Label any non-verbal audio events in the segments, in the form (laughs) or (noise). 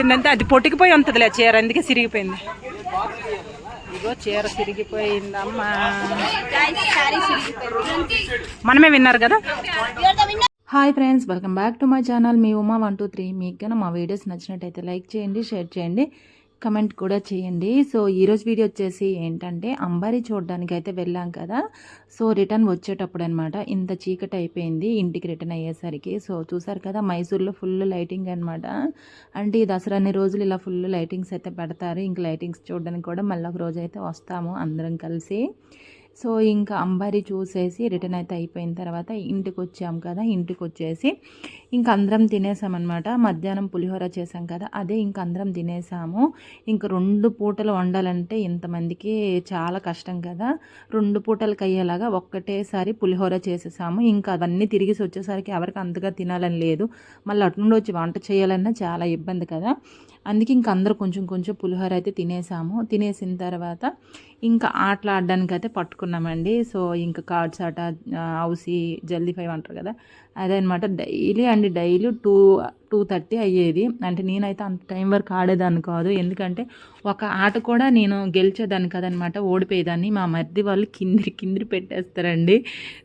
ఏంటంటే అది పొట్టికిపోయి ఉంటుందిలే చీర అందుకే సిరిగిపోయింది. ఇదిగో చీర సిరిగిపోయిందమ్మా. మనమే విన్నారు కదా? Hi friends welcome back to my channel me Uma one two three. మీకు మా వీడియోస్ నచ్చినట్టయితే లైక్ చేయండి షేర్ చేయండి. కమెంట్ కూడా చేయండి. సో ఈరోజు వీడియో వచ్చేసి ఏంటంటే అంబారీ చూడడానికి అయితే వెళ్ళాం కదా. సో రిటర్న్ వచ్చేటప్పుడు అనమాట ఇంత చీకటి అయిపోయింది ఇంటికి రిటర్న్ అయ్యేసరికి. సో చూసారు కదా మైసూర్లో ఫుల్ లైటింగ్ అనమాట అంటే ఈ దసరా అన్ని రోజులు ఇలా ఫుల్ లైటింగ్స్ అయితే పెడతారు. ఇంక లైటింగ్స్ చూడడానికి కూడా మళ్ళీ ఒక రోజు అయితే వస్తాము అందరం కలిసి. సో ఇంకా అంబారి చూసేసి రిటర్న్ అయితే అయిపోయిన తర్వాత ఇంటికి వచ్చాము కదా ఇంటికి వచ్చేసి ఇంక అందరం తినేసామన్నమాట. మధ్యాహ్నం పులిహోర చేసాం కదా అదే ఇంక అందరం తినేసాము. ఇంక రెండు పూటలు వండాలంటే ఇంతమందికి చాలా కష్టం కదా. రెండు పూటలకు అయ్యేలాగా ఒక్కటేసారి పులిహోర చేసేసాము. ఇంకా అవన్నీ తిరిగి వచ్చేసరికి ఎవరికి అంతగా తినాలని లేదు. మళ్ళీ అటు నుండి వచ్చి వంట చేయాలన్నా చాలా ఇబ్బంది కదా. అందుకే ఇంక అందరూ కొంచెం కొంచెం పులిహోర అయితే తినేసాము. తినేసిన తర్వాత ఇంకా ఆటలు ఆడడానికి అయితే పట్టుకున్నామండి. సో ఇంకా కార్డ్స్ ఆట హౌసీ జల్దీ ఫైవ్ అంటారు కదా అదనమాట. డైలీ అండి డైలీ టూ టూ థర్టీ అయ్యేది. అంటే నేనైతే అంత టైం వరకు ఆడేదాన్ని కాదు. ఎందుకంటే ఒక ఆట కూడా నేను గెలిచేదాన్ని కదనమాట. ఓడిపోయేదాన్ని. మా మధ్య వాళ్ళు కిందిరి కిందిరి పెట్టేస్తారండి.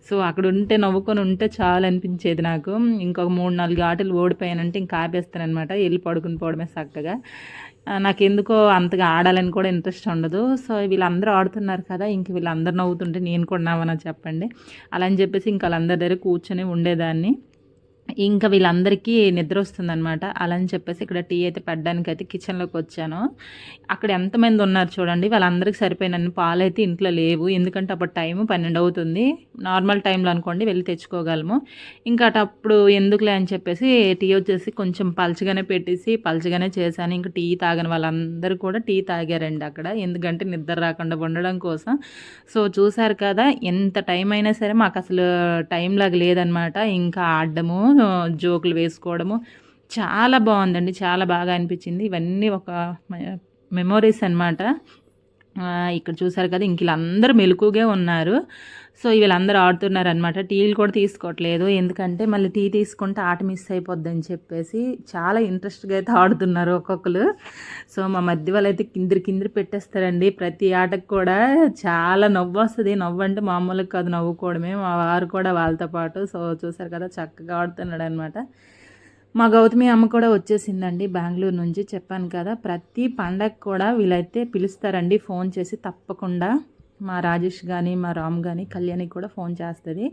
సో అక్కడ ఉంటే నవ్వుకొని ఉంటే చాలా అనిపించేది నాకు. ఇంకొక మూడు నాలుగు ఆటలు ఓడిపోయానంటే ఇంకా ఆపేస్తానమాట వెళ్ళి పడుకుని పోవడమే చక్కగా. నాకు ఎందుకో అంతగా ఆడాలని కూడా ఇంట్రెస్ట్ ఉండదు. సో వీళ్ళందరూ ఆడుతున్నారు కదా ఇంక వీళ్ళందరూ నవ్వుతుంటే నేను కూడా నవ్వనా చెప్పండి. అలా అని చెప్పేసి ఇంక వాళ్ళందరి దగ్గర కూర్చొని ఉండేదాన్ని. ఇంకా వీళ్ళందరికీ నిద్ర వస్తుందనమాట అలా అని చెప్పేసి ఇక్కడ టీ అయితే పెట్టడానికి అయితే కిచెన్లోకి వచ్చాను. అక్కడ ఎంతమంది ఉన్నారు చూడండి. వాళ్ళందరికీ సరిపోయిన పాలు అయితే ఇంట్లో లేవు. ఎందుకంటే అప్పుడు టైం పన్నెండు అవుతుంది. నార్మల్ టైంలో అనుకోండి వెళ్ళి తెచ్చుకోగలము. ఇంకా అటప్పుడు ఎందుకులే అని చెప్పేసి టీ వచ్చేసి కొంచెం పలచగానే పెట్టేసి పలచగానే చేశాను. ఇంకా టీ తాగని వాళ్ళందరూ కూడా టీ తాగారండి అక్కడ. ఎందుకంటే నిద్ర రాకుండా ఉండడం కోసం. సో చూసారు కదా ఎంత టైం అయినా సరే మాకు అసలు టైం లాగా లేదనమాట ఇంకా ఆడడము జోకులు వేసుకోవడము. చాలా బాగుందండి. చాలా బాగా అనిపించింది. ఇవన్నీ ఒక మెమొరీస్ అనమాట ఇక్కడ చూసారు కదా ఇంక వీళ్ళందరూ మెలకుగా ఉన్నారు. సో వీళ్ళందరూ ఆడుతున్నారనమాట టీలు కూడా తీసుకోవట్లేదు. ఎందుకంటే మళ్ళీ టీ తీసుకుంటే ఆట మిస్ అయిపోద్దని చెప్పేసి చాలా ఇంట్రెస్ట్గా అయితే ఆడుతున్నారు ఒక్కొక్కరు. సో మా మధ్య వాళ్ళు అయితే కిందిరి కిందిరి పెట్టేస్తారండి. ప్రతి ఆటకు కూడా చాలా నవ్వు వస్తుంది. నవ్వు అంటే మామూలుగా కాదు నవ్వుకోవడమే. మా వారు కూడా వాళ్ళతో పాటు. సో చూసారు కదా చక్కగా ఆడుతున్నాడు అనమాట మా గౌతమి అమ్మ కూడా వచ్చేసిందండి బెంగళూరు నుంచి. చెప్పాను కదా ప్రతి పండగ కూడా వీళ్ళైతే పిలుస్తారండి. ఫోన్ చేసి తప్పకుండా. మా రాజేష్ కానీ మా రామ్ కానీ కళ్యాణికి కూడా ఫోన్ చేస్తుంది.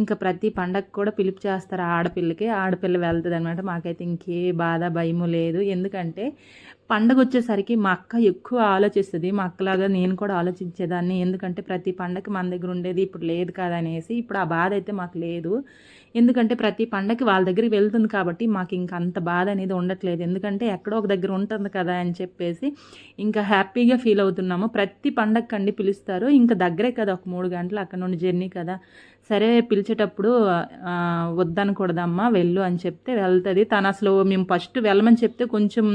ఇంకా ప్రతి పండగ కూడా పిలుపు చేస్తారు ఆడపిల్లకి. ఆడపిల్ల వెళ్తుంది అనమాట మాకైతే ఇంకే బాధ భయము లేదు. ఎందుకంటే పండగ వచ్చేసరికి మా అక్క ఎక్కువ ఆలోచిస్తుంది. మా అక్కలాగా నేను కూడా ఆలోచించేదాన్ని. ఎందుకంటే ప్రతి పండగ మన దగ్గర ఉండేది ఇప్పుడు లేదు కదా అనేసి ఇప్పుడు ఆ బాధ అయితే మాకు లేదు. ఎందుకంటే ప్రతి పండగకి వాళ్ళ దగ్గరికి వెళ్తుంది కాబట్టి మాకు ఇంకా అంత బాధ అనేది ఉండట్లేదు. ఎందుకంటే ఎక్కడో ఒక దగ్గర ఉంటుంది కదా అని చెప్పేసి ఇంకా హ్యాపీగా ఫీల్ అవుతున్నాము. ప్రతి పండగకి కండి పిలుస్తారు. ఇంకా దగ్గరే కదా ఒక మూడు గంటలు అక్కడ నుండి జర్నీ కదా. సరే పిలిచేటప్పుడు వద్దనకూడదమ్మా వెళ్ళు అని చెప్తే వెళ్తుంది. తను అసలు మేము ఫస్ట్ వెళ్ళమని చెప్తే కొంచెం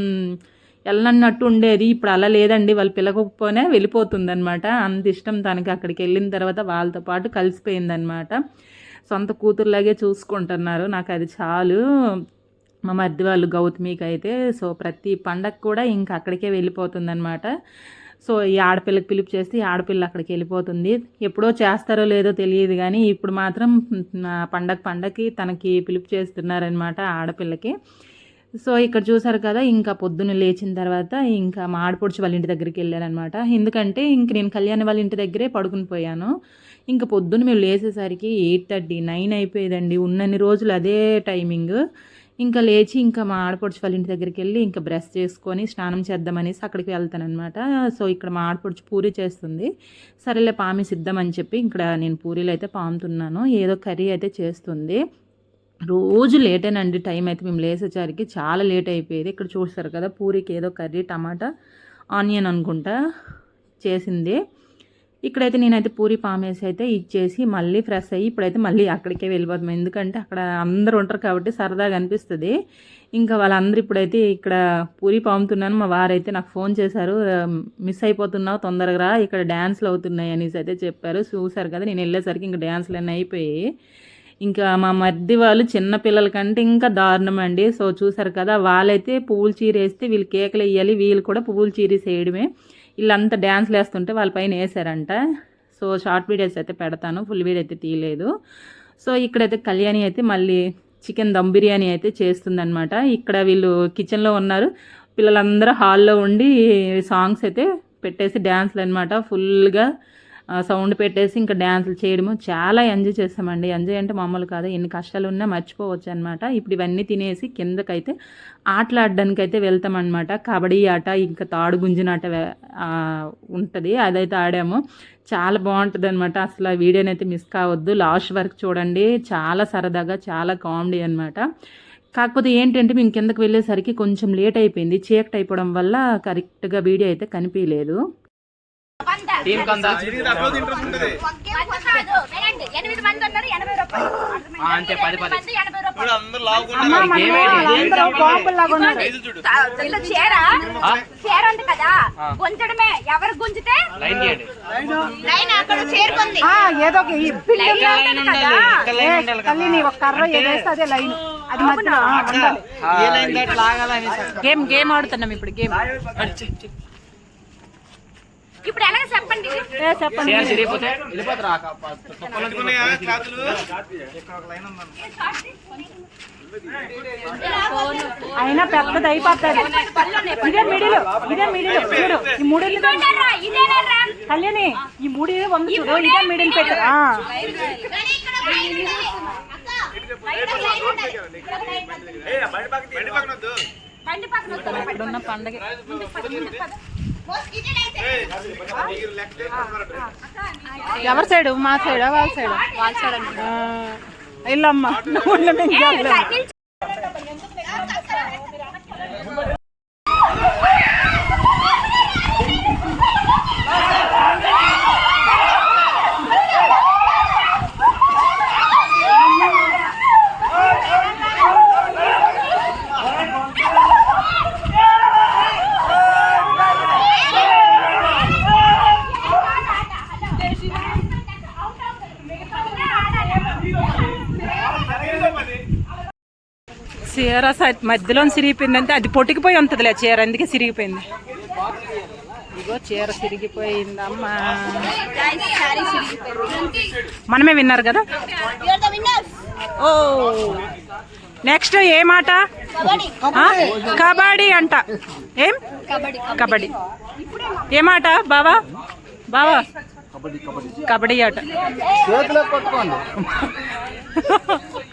వెళ్ళనట్టు ఉండేది. ఇప్పుడు అలా లేదండి. వాళ్ళు పిలకపోనే వెళ్ళిపోతుందనమాట అంత ఇష్టం తనకి అక్కడికి వెళ్ళిన తర్వాత వాళ్ళతో పాటు కలిసిపోయిందనమాట సొంత కూతురులాగే చూసుకుంటున్నారు. నాకు అది చాలు. మా మధ్య వాళ్ళు గౌతమికి అయితే సో ప్రతి పండగ కూడా ఇంకా అక్కడికే వెళ్ళిపోతుందనమాట సో ఈ ఆడపిల్లకి పిలుపు చేస్తే ఈ ఆడపిల్ల అక్కడికి వెళ్ళిపోతుంది. ఎప్పుడో చేస్తారో లేదో తెలియదు కానీ ఇప్పుడు మాత్రం పండగ పండగకి తనకి పిలుపు చేస్తున్నారనమాట ఆడపిల్లకి. సో ఇక్కడ చూసారు కదా ఇంకా పొద్దున్న లేచిన తర్వాత ఇంకా మా వాళ్ళ ఇంటి దగ్గరికి వెళ్ళానమాట ఎందుకంటే ఇంక నేను కళ్యాణ్ వాళ్ళ ఇంటి దగ్గరే పడుకుని పోయాను. ఇంకా పొద్దున్న మేము లేచేసరికి ఎయిట్ థర్టీ నైన్ అయిపోయేదండి. ఉన్నన్ని రోజులు అదే టైమింగ్. ఇంకా లేచి ఇంకా మా ఆడపడుచు వాళ్ళ ఇంటి దగ్గరికి వెళ్ళి ఇంకా బ్రష్ చేసుకొని స్నానం చేద్దామనేసి అక్కడికి వెళ్తానమాట సో ఇక్కడ మా ఆడపడుచు పూరి చేస్తుంది. సరేలే పామి సిద్ధమని చెప్పి ఇక్కడ నేను పూరీలు అయితే పాముతున్నాను. ఏదో కర్రీ అయితే చేస్తుంది. రోజు లేటేనండి టైం అయితే మేము లేసేసరికి చాలా లేట్ అయిపోయేది. ఇక్కడ చూస్తారు కదా పూరికి ఏదో కర్రీ టమాటా ఆనియన్ అనుకుంటా చేసింది. ఇక్కడైతే నేనైతే పూరి పామేసి అయితే ఇచ్చేసి మళ్ళీ ఫ్రెష్ అయ్యి ఇప్పుడైతే మళ్ళీ అక్కడికే వెళ్ళిపోతాం. ఎందుకంటే అక్కడ అందరూ ఉంటారు కాబట్టి సరదాగా అనిపిస్తుంది. ఇంకా వాళ్ళందరూ ఇప్పుడైతే ఇక్కడ పూరి పాముతున్నాను. మా వారైతే నాకు ఫోన్ చేశారు మిస్ అయిపోతున్నావు తొందరగా ఇక్కడ డ్యాన్స్లు అవుతున్నాయి అనేసి అయితే చెప్పారు. చూసారు కదా నేను వెళ్ళేసరికి ఇంకా డ్యాన్స్లు అన్నీ అయిపోయాయి. ఇంకా మా మర్ది వాళ్ళు చిన్న పిల్లల కంటే ఇంకా దారుణం అండి సో చూసారు కదా వాళ్ళైతే పువ్వులు చీర వేస్తే వీళ్ళు కేకలు వేయాలి వీళ్ళు కూడా పువ్వులు చీరేసి వేయడమే వీళ్ళంతా డ్యాన్స్లు వేస్తుంటే వాళ్ళ పైన వేసారంట సో షార్ట్ వీడియోస్ అయితే పెడతాను ఫుల్ వీడియో అయితే తీయలేదు. సో ఇక్కడైతే కళ్యాణి అయితే మళ్ళీ చికెన్ దమ్ బిర్యానీ అయితే చేస్తుందనమాట ఇక్కడ వీళ్ళు కిచెన్లో ఉన్నారు. పిల్లలందరూ హాల్లో ఉండి సాంగ్స్ అయితే పెట్టేసి డ్యాన్స్లు అనమాట ఫుల్గా సౌండ్ పెట్టేసి ఇంకా డ్యాన్సులు చేయడము. చాలా ఎంజాయ్ చేస్తామండి. ఎంజాయ్ అంటే మామూలు కాదు. ఎన్ని కష్టాలు ఉన్నా మర్చిపోవచ్చు అనమాట ఇప్పుడు ఇవన్నీ తినేసి కిందకైతే ఆటలాడడానికి అయితే వెళ్తామన్నమాట. కబడ్డీ ఆట ఇంకా తాడు గుంజినాట ఉంటుంది. అదైతే ఆడాము. చాలా బాగుంటుంది అనమాట అసలు ఆ వీడియోని అయితే మిస్ కావద్దు. లాస్ట్ వరకు చూడండి. చాలా సరదాగా చాలా కామెడీ అనమాట కాకపోతే ఏంటంటే మేము కిందకి వెళ్ళేసరికి కొంచెం లేట్ అయిపోయింది. చీకటి అయిపోవడం వల్ల కరెక్ట్గా వీడియో అయితే కనిపించలేదు టీం కందా? కాదు. వినండి. ఎనిమిది మంది ఉన్నారు ఎనభై రూపాయలు. ఆ, అంతే పది పది. చీర? చీర ఉంది కదా? గుంజడమే. ఎవరు గుంజితే? లైన్. అక్కడ చేరుకుంది ఏదో ఒక కర్ర ఏదేస్తే అదే లైన్. అది గేమ్ గేమ్ ఆడుతున్నాం ఇప్పుడు గేమ్. ఇప్పుడు ఎలాగ చెప్పండి అయినా పెద్దది అయిపోతుంది ఇదే మిడిల్ ఇదే మిడిల్ చూడు ఈ మూడిల్లు? కళ్యాణి ఈ మూడు వంద చూడు ఇదే మిడిల్ పెట్టారు ఆ. కానీ ఇక్కడ లైన్ ఉండాలి. అక్క, లైన్ లైన్ ఉండాలి. ఇక్కడ లైన్ ఉండాలి. బండి పక్కన వస్తుంది. ఇప్పుడున్న పండగ ఎవరి సైడ్? మా సైడ్? వాళ్ళ సైడ్? వాళ్ళ సైడ్ ఇల్లమ్మ. చీర మధ్యలో సిరిగిపోయిందంటే అది పొట్టికిపోయి ఉంటుందిలే చీర అందుకే సిరిగిపోయింది. ఇగో చీర సిరిగిపోయిందమ్మా. మనమే విన్నారు కదా. ఓ! నెక్స్ట్ ఏ మాట? కబడ్డీ. అంట. ఏం? కబడ్డీ. ఏ మాట బావా? బావా? కబడ్డీ ఆట. (laughs)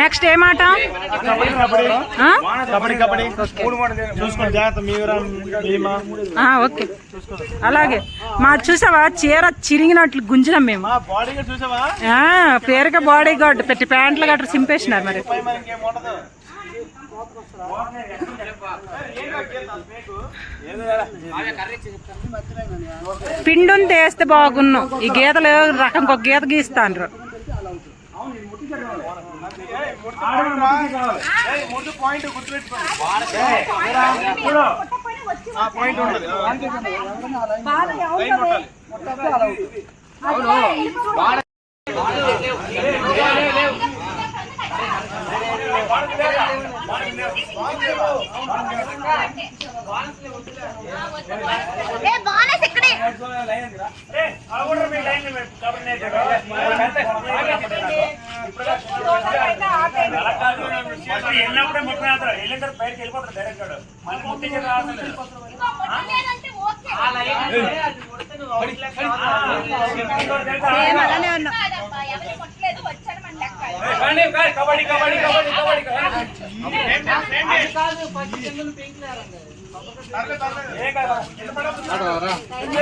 నెక్స్ట్ ఏ మాట? ఓకే. అలాగే. మా చూసావా? చీర చిరిగినట్లు గుంజినాం మేము. పేరుగా బాడీ గార్డ్ పెట్టి ప్యాంట్లు గట్రా సింపేసినారు మరి. పిండుని తీస్తే బాగున్నాం. ఈ గీతలు రకం ఒక గీత ఏయ్, ముందు పాయింట్ గుర్తుపెట్టుకోండి. ఆ పాయింట్ ఉండదు లైన్ ఏ వెళ్ళినప్పుడే ముట్టుకుని వెళ్ళిన బయటకి వెళ్ళిపోతారు డైరెక్ట్ మళ్ళీ లెక్క. Kabaddi kabaddi kabaddi kabaddi Only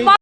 shot.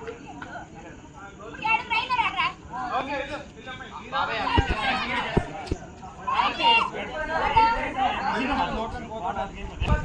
Terus.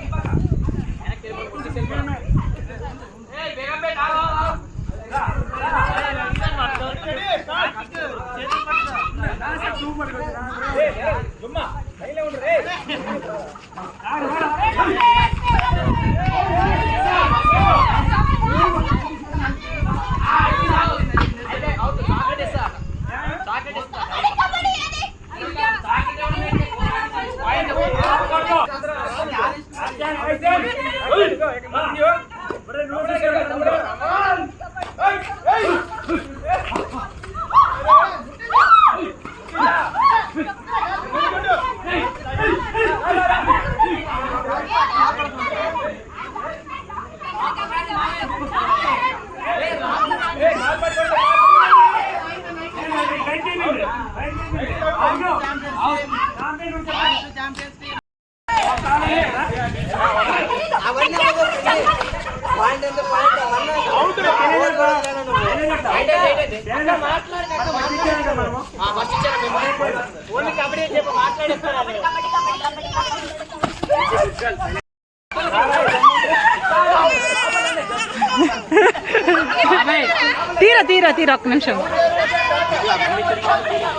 తీరా తీరా తీరా ఒక్క నిమిషం.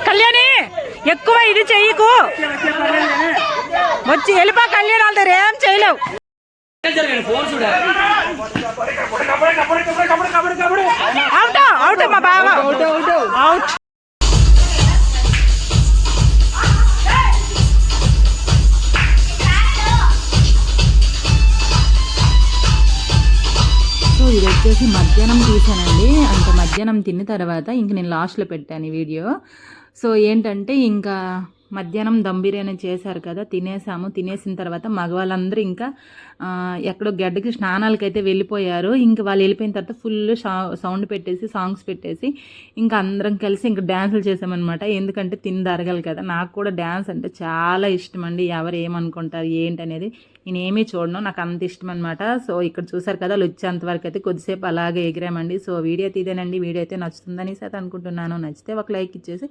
కళ్యాణి ఎక్కువ ఇది చెయ్యకు వచ్చి వెళ్ళిపో కళ్యాణ్ వాళ్ళ దగ్గర ఏం చేయలేవు. అవుట్ అవుట్ మా బావ. అవుట్ సో ఇది వచ్చేసి మధ్యాహ్నం తీసానండి. అంటే మధ్యాహ్నం తిన్న తర్వాత ఇంక నేను లాస్ట్లో పెట్టాను ఈ వీడియో. సో ఏంటంటే ఇంకా మధ్యాహ్నం దమ్ బిర్యానీ చేశారు కదా తినేసాము. తినేసిన తర్వాత మగవాళ్ళందరూ ఇంకా ఎక్కడో గడ్డకి స్నానాలకైతే వెళ్ళిపోయారు. ఇంకా వాళ్ళు వెళ్ళిపోయిన తర్వాత ఫుల్ సౌండ్ పెట్టేసి సాంగ్స్ పెట్టేసి ఇంకా అందరం కలిసి ఇంకా డ్యాన్సులు చేసామన్నమాట. ఎందుకంటే తిని తరగాలి కదా. నాకు కూడా డ్యాన్స్ అంటే చాలా ఇష్టం అండి. ఎవరు ఏమనుకుంటారు ఏంటి అనేది నేను ఏమీ చూడను. నాకు అంత ఇష్టం అనమాట సో ఇక్కడ చూసారు కదా వచ్చేంత వరకు అయితే కొద్దిసేపు అలాగే ఎగిరామండి. సో వీడియో తీదేనండి వీడియో అయితే నచ్చుతుందని అయితే అనుకుంటున్నాను. నచ్చితే ఒక లైక్ ఇచ్చేసి